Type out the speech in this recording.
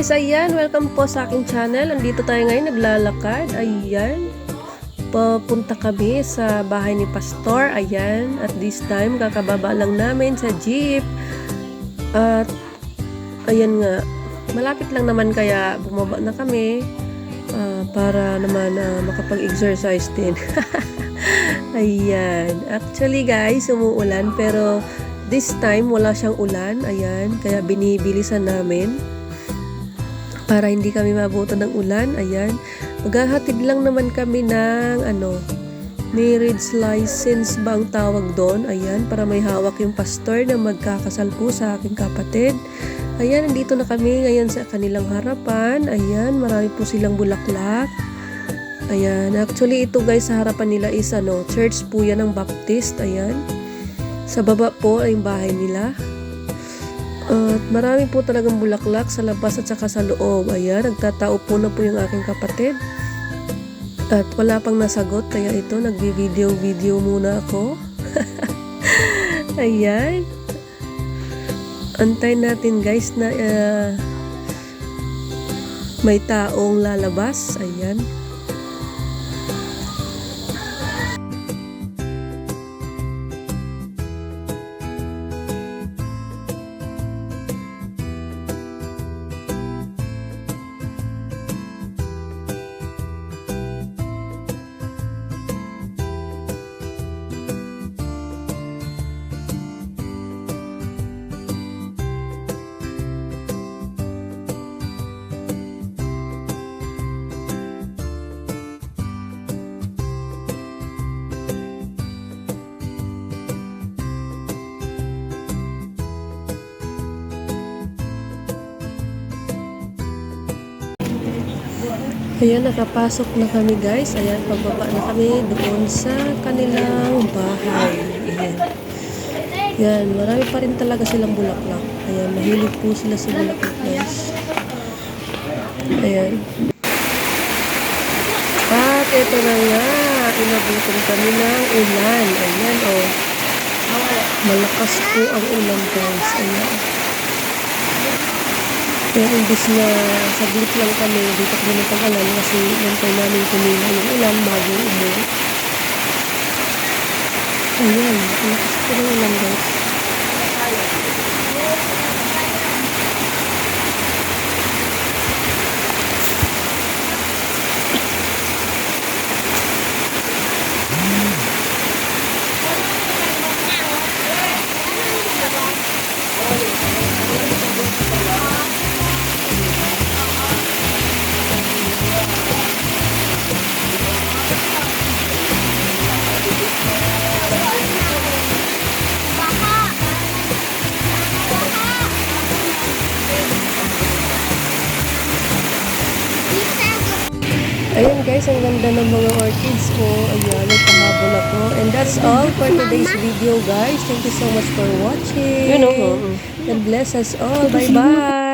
guys, ayan, welcome po sa aking channel. Andito tayo ngayon, naglalakad. Ayan, papunta kami sa bahay ni Pastor. Ayan, at this time, kakababa lang namin sa jeep. At, ayan nga, malapit lang naman kaya bumaba na kami ah, para naman ah, makapag-exercise din. ayan, actually guys, umuulan pero this time wala siyang ulan. Ayan, kaya binibilisan namin para hindi kami mabutan ng ulan. Ayan. Maghahatid lang naman kami ng ano, marriage license ba ang tawag doon? Ayan, para may hawak yung pastor na magkakasal po sa aking kapatid. Ayan, nandito na kami ngayon sa kanilang harapan. Ayan, marami po silang bulaklak. Ayan, actually ito guys sa harapan nila is ano, church po yan ng Baptist. Ayan. Sa baba po ay bahay nila. At marami po talagang bulaklak sa labas at saka sa loob. Ayan, nagtatao po na po yung aking kapatid. At wala pang nasagot, kaya ito, nagbi-video-video muna ako. Ayan. Antay natin guys na ah, may taong lalabas. Ayan. Ayan, nakapasok na kami guys. Ayan, pababa na kami doon sa kanilang bahay. Ayan. Yan, marami pa rin talaga silang bulaklak. Ayan, mahilig po sila sa bulaklak guys. Ayan. At ito na nga, inabutan kami ng ulan. Ayan, oh. Malakas po ang ulan guys. Ayan. Pero imbis na saglit lang kami, dito kami natagalan kasi nantay namin kumila yung ulan bago umuwi. Ayan, po ng ulan guys. Ayan guys, ang ganda ng mga orchids ko. Ayan, nagpahabol ako. And that's all for today's video guys. Thank you so much for watching. Yun, oh. God bless us all. Bye-bye.